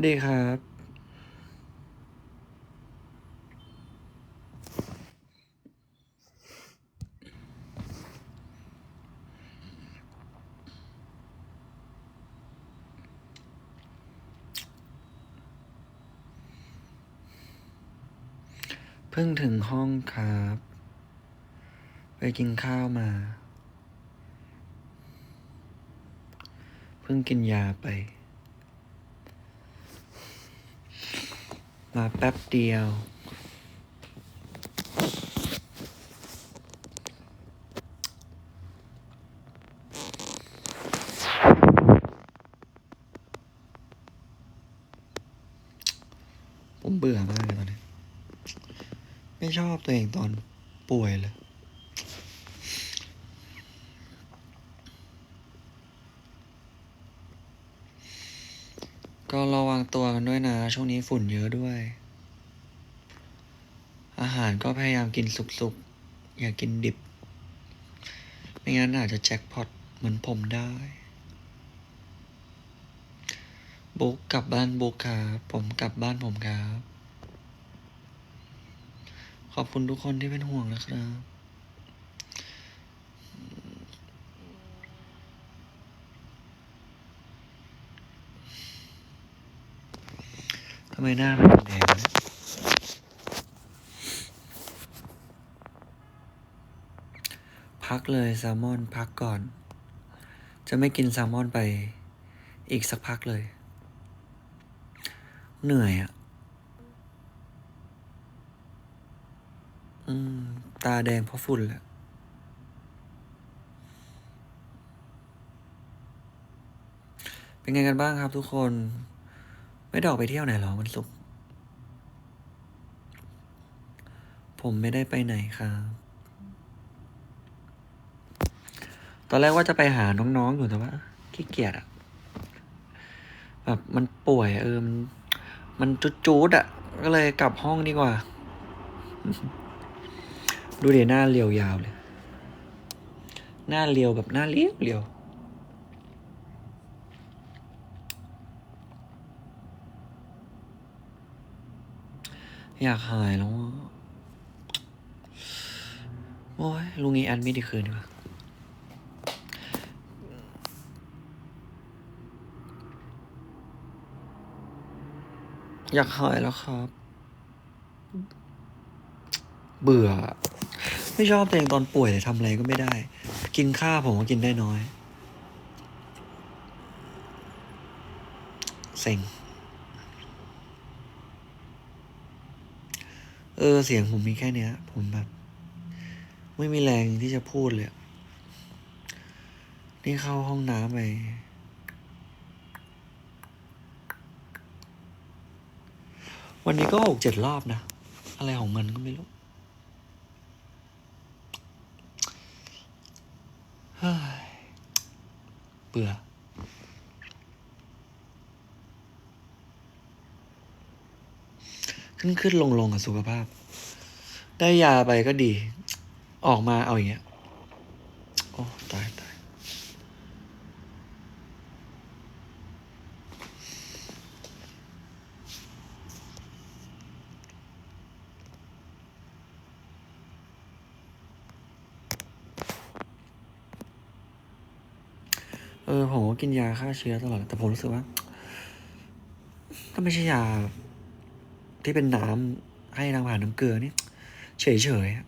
สดีครับเพิ่งถึงห้องครับ ไปกินข้าวมา เพิ่งกินยาไป มาแป๊บเดียว ผมเบื่อมากเลยตอนนี้ ไม่ชอบตัวเองตอนป่วยเลย ก็ระวังตัวกันด้วยนะ ช่วงนี้ฝุ่นเยอะด้วย อาหารก็พยายามกินสุกๆ อย่ากินดิบ ไม่งั้นอาจจะแจ็คพอตเหมือนผมได้บุ๊กกลับบ้านบุ๊กครับผมกลับบ้านผมครับ ขอบคุณทุกคนที่เป็นห่วงนะครับำไมหน้ามันแดงนะพักเลยแซลมอนพักก่อน จะไม่กินแซลมอนไปอีกสักพักเลย เหนื่อยอะ่ะอืมตาแดงเพราะฝุ่นแหละเป็นไงกันบ้างครับทุกคน ไม่ได้ออกไปเที่ยวไหนหรอวันศุกร์ผมไม่ได้ไปไหนครับ ตอนแรกว่าจะไปหาน้องๆอยู่แต่ว่าขี้เกียจอะแบบมันป่วยเออมันมันจุดๆอะก็เลยกลับห้องดีกว่า ดูเดี๋ยวหน้าเรียวยาวเลย หน้าเรียวแบบหน้าเรียวเรียว อยากหายแล้วโอ้ยลุงนี้แอดมิดอีกคืนดีกว่าอยากหายแล้วครับ เบื่อ ไม่ชอบตัวเองตอนป่วยเลยทำอะไรก็ไม่ได้ กินข้าวผมก็กินได้น้อย เซ็ง เออเสียงผมมีแค่เนี้ย ผมแบบ ไม่มีแรงที่จะพูดเลย นี่เข้าห้องน้ำไปวันนี้ก็หกเจ็ดรอบนะ อะไรของมันก็ไม่รู้เฮ้ยเบื่อ ขึ้นขึ้นลงลงกับสุขภาพ ได้ยาไปก็ดี ออกมาเอาอย่างเงี้ย โอ้ตายตายเออผมก็กินยาฆ่าเชื้อตลอด แต่ผมรู้สึกว่าถ้าไม่ใช่ยา ที่เป็นน้ำให้ทางผ่านน้ำเกลือนี่เฉยเฉยๆ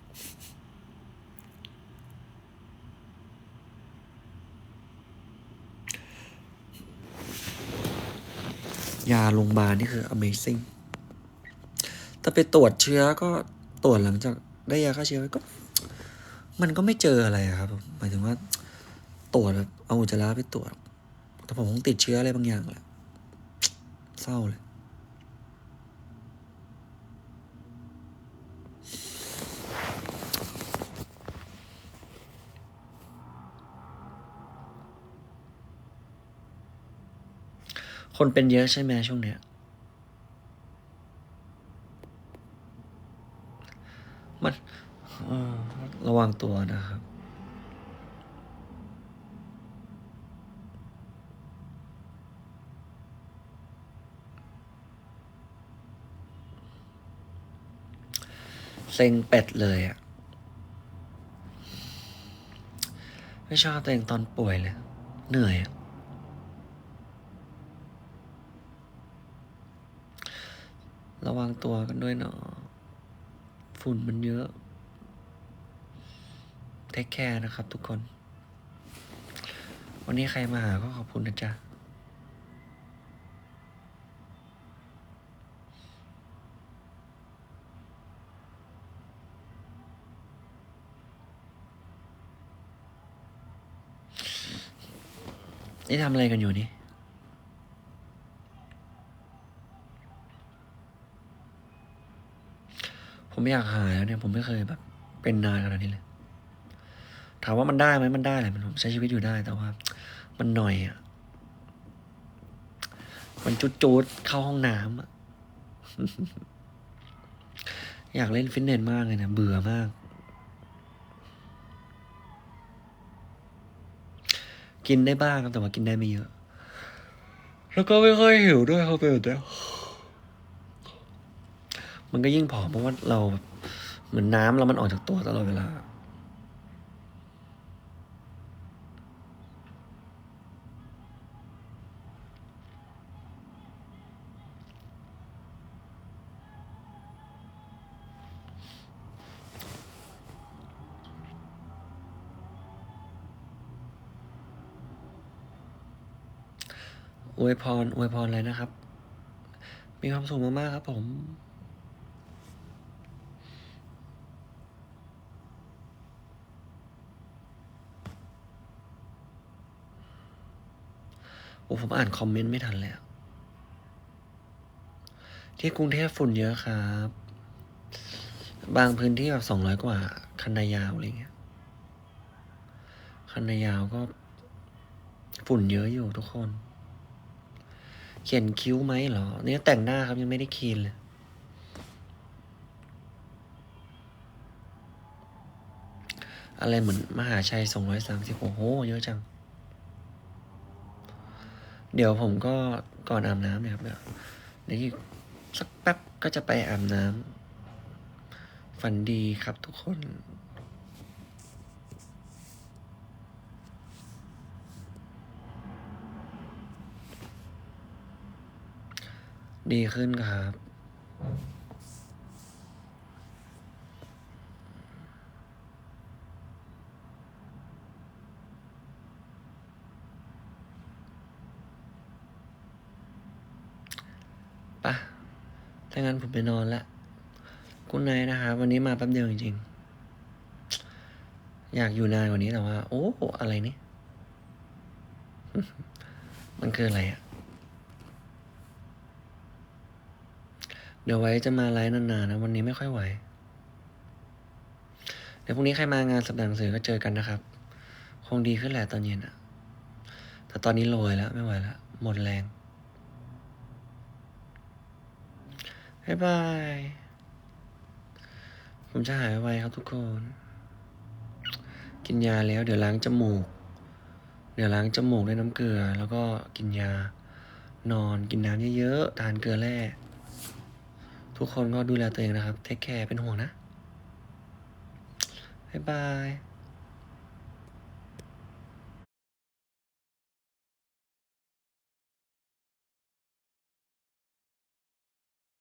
ยาโรงพยาบาลนี่คือ amazing แต่ไปตรวจเชื้อก็ตรวจหลังจากได้ยาฆ่าเชื้อไปก็ มันก็ไม่เจออะไรครับ หมายถึงว่า ตรวจแบบเอาอุจจาระไปตรวจแต่ผมคงติดเชื้ออะไรบางอย่างแหละเศร้าเลย คนเป็นเยอะใช่ไหมช่วงเนี้ย มันระวังตัวนะครับ เซ็งเป็ดเลยอะไม่ชอบตัวเองตอนป่วยเลย เหนื่อยอ ระวังตัวกันด้วยเนาะฝุ่นมันเยอะเทคแคร์นะครับทุกคน วันนี้ใครมาหาก็ขอบคุณนะจ๊ะนี่ทำอะไรกันอยู่นี่ ผมอยากหายแล้วเนี่ยผมไม่เคยแบบ เป็นนานขนาดนี้เลย ถามว่ามันได้ไหมมันได้แหละมันผมใช้ชีวิตอยู่ได้แต่ว่า มันหน่อยอะมันจุดจูดๆเข้าห้องน้ำอะอยากเล่นฟิตเนสมากเลยนะเบื่อมาก กินได้บ้างครับแต่ว่ากินได้ไม่เยอะ แล้วก็ไม่ค่อยหิวด้วยเขาเป็นแบบนี้ มันก็ยิ่งผอมเพราะว่าเราแบบเหมือนน้ำแล้วมันออกจากตัวตลอดเวลา อวยพรอวยพรเลยนะครับ มีความสุขมากๆครับผม ผมอ่านคอมเมนต์ไม่ทันเลยอะที่กรุงเทพฝุ่นเยอะครับ บางพื้นที่แบบสองร้อยกว่า คันนายาวอะไรเงี้ย คันนายาวก็ ฝุ่นเยอะอยู่ทุกคน เขียนคิ้วไหมเหรอ เนี่ยแต่งหน้าครับยังไม่ได้คีนเลยอะไรเหมือนมหาชัยสองร้อยสามสิบโอ้โห เยอะจัง เดี๋ยวผมก็ก่อนอาบน้ำนะครับ เดี๋ยวเดี๋ยวอีกสักแป๊บก็จะไปอาบน้ำฝันดีครับทุกคนดีขึ้นครับ ถ้างั้นผมไปนอนละคุณนายนะครับวันนี้มาแป๊บเดียวจริงๆ อยากอยู่นานกว่านี้แต่ว่า โอ้ อะไรนี่ มันคืออะไรอะเดี๋ยวไว้จะมาไลฟ์นานๆนะ วันนี้ไม่ค่อยไหว เดี๋ยวพรุ่งนี้ใครมางานสัปดาห์หนังสือก็เจอกันนะครับ คงดีขึ้นแหละตอนเย็นอะแต่ตอนนี้โรยแล้ว ไม่ไหวแล้ว หมดแรง บายบาย ผมจะหายไวครับทุกคน กินยาแล้วเดี๋ยวล้างจมูก เดี๋ยวล้างจมูกด้วยน้ำเกลือ แล้วก็กินยา นอนกินน้ำเยอะๆ ทานเกลือแร่ ทุกคนก็ดูแลตัวเองนะครับ เทคแคร์เป็นห่วงนะบายบาย